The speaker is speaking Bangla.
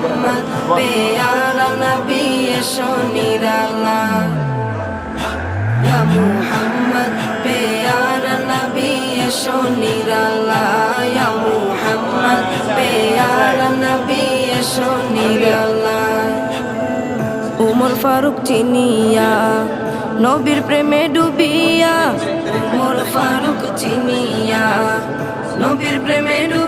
মুহাম্মদ পেয়ার নবী শনিরাল্লাহ ইয়া মুহাম্মদ পেয়ার নবী শনিরাল্লাহ ইয়া মুহাম্মদ পেয়ার নবী শনিরাল্লাহ উমর ফারুক চিনিয়া, নবীর প্রেমে ডুবিয়া। উমর ফারুক চিনিয়া, নবীর প্রেমে ডুবিয়া।